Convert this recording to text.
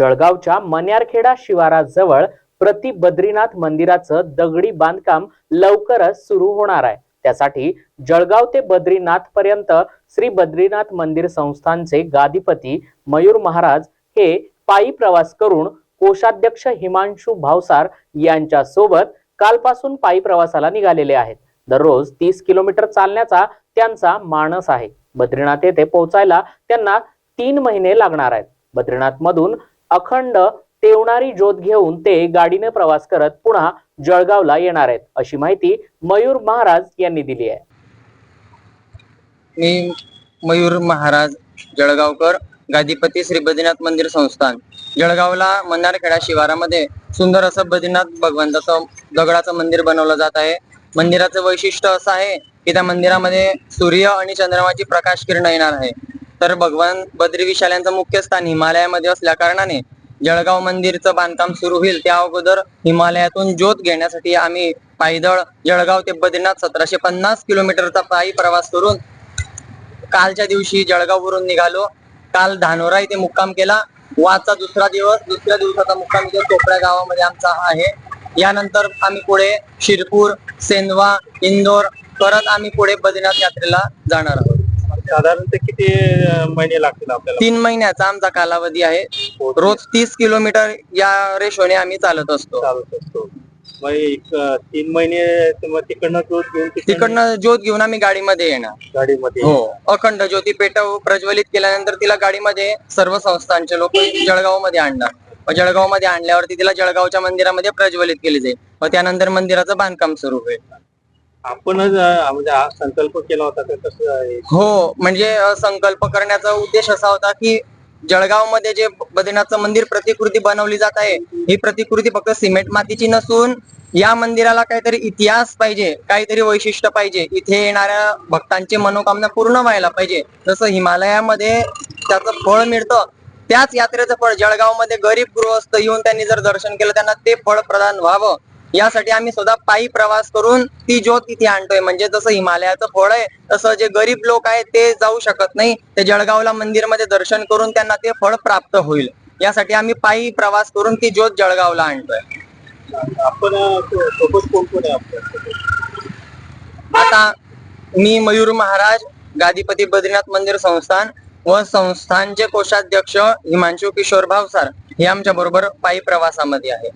जळगावच्या मन्यारखेडा शिवाराजवळ प्रति बद्रीनाथ मंदिराचं दगडी बांधकाम लवकरच सुरू होणार आहे. त्यासाठी जळगाव ते बद्रीनाथ पर्यंत श्री बद्रीनाथ मंदिर संस्थानचे गादीपती मयूर महाराज हे पायी प्रवास करून कोषाध्यक्ष हिमांशू भावसार यांच्या सोबत कालपासून पायी प्रवासाला निघालेले आहेत. दररोज तीस किलोमीटर चालण्याचा त्यांचा मानस आहे. बद्रीनाथ येथे पोहोचायला त्यांना तीन महिने लागणार आहेत. बद्रीनाथ मधून अखंड तेवणारी ज्योत घेऊन ते गाडीने प्रवास करत पुन्हा जळगावला येणार आहेत. अशी माहिती मयूर महाराज यांनी दिली आहे. मी मयूर महाराज जळगावकर गादीपती श्री बद्रीनाथ मंदिर संस्थान. जळगावला मन्नारखेडा शिवारामध्ये सुंदर असं बद्रीनाथ भगवंताचं दगडाचं मंदिर बनवलं जात आहे. मंदिराचं वैशिष्ट्य असं आहे की त्या मंदिरामध्ये सूर्य आणि चंद्रमाची प्रकाश किरण येणार आहे. तर भगवान बद्री विशाल्यांचं मुख्य स्थान हिमालयामध्ये असल्या कारणाने जळगाव मंदिरचं बांधकाम सुरू होईल त्या अगोदर हिमालयातून ज्योत घेण्यासाठी आम्ही पायदळ जळगाव ते बद्रीनाथ सतराशे पन्नास किलोमीटरचा पायी प्रवास करून कालच्या दिवशी जळगाववरून निघालो. काल धानोरा इथे मुक्काम केला. वाचा दुसरा दिवस दुसऱ्या दिवसाचा मुक्काम इथे कोपऱ्या गावामध्ये आमचा हा आहे. यानंतर आम्ही पुढे शिरपूर सेंदवा इंदोर परत आम्ही पुढे बद्रीनाथ यात्रेला जाणार आहोत. साधारणतः किती अं, महिने लागतील आपल्याला? तीन महिन्याचा आमचा कालावधी आहे. रोज तीस किलोमीटर या रेशोने आम्ही चालत असतो. चालत असतो. मग एक अं, तीन महिने त- मग तिकडनं दूध घेऊन तिकडनं ज्योत घेऊन आम्ही गाडीमध्ये येणार. गाडीमध्ये हो. अखंड ज्योती पेटव प्रज्वलित केल्यानंतर तिला गाडीमध्ये सर्व संस्थांचे लोक जळगावमध्ये आणणार. जळगावमध्ये आणल्यावरती तिला जळगावच्या मंदिरामध्ये प्रज्वलित केली जाईल. मग त्यानंतर मंदिराचं बांधकाम सुरू होईल. आपणच म्हणजे हा संकल्प केला होता का? कसं आहे? हो म्हणजे अ, संकल्प करण्याचा उद्देश असा होता की जळगावमध्ये जे बद्रीनाथचं मंदिर प्रतिकृती बनवली जात आहे ही प्रतिकृती फक्त सिमेंट मातीची नसून या मंदिराला काहीतरी इतिहास पाहिजे काहीतरी वैशिष्ट्य पाहिजे. इथे येणाऱ्या भक्तांची मनोकामना पूर्ण व्हायला पाहिजे. जसं हिमालयामध्ये त्याचं फळ मिळतं त्याच यात्रेचं फळ जळगावमध्ये गरीब गृहस्थ येऊन त्यांनी जर दर्शन केलं त्यांना ते फळ प्रदान व्हावं. यासाठी आम्ही सुद्धा पायी प्रवास करून ती ज्योत इथे आणतोय. म्हणजे जसं हिमालयाचं फळ आहे तसं जे गरीब लोक आहेत ते जाऊ शकत नाही. ते जळगावला मंदिरमध्ये दर्शन करून त्यांना ते फळ प्राप्त होईल. यासाठी आम्ही पायी प्रवास करून ती ज्योत जळगावला आणतोय. आपण आता मी मयूर महाराज गादीपती बद्रीनाथ मंदिर संस्थान व संस्थानचे कोषाध्यक्ष हिमांशू किशोर भावसार हे आमच्या बरोबर पायी प्रवासामध्ये आहे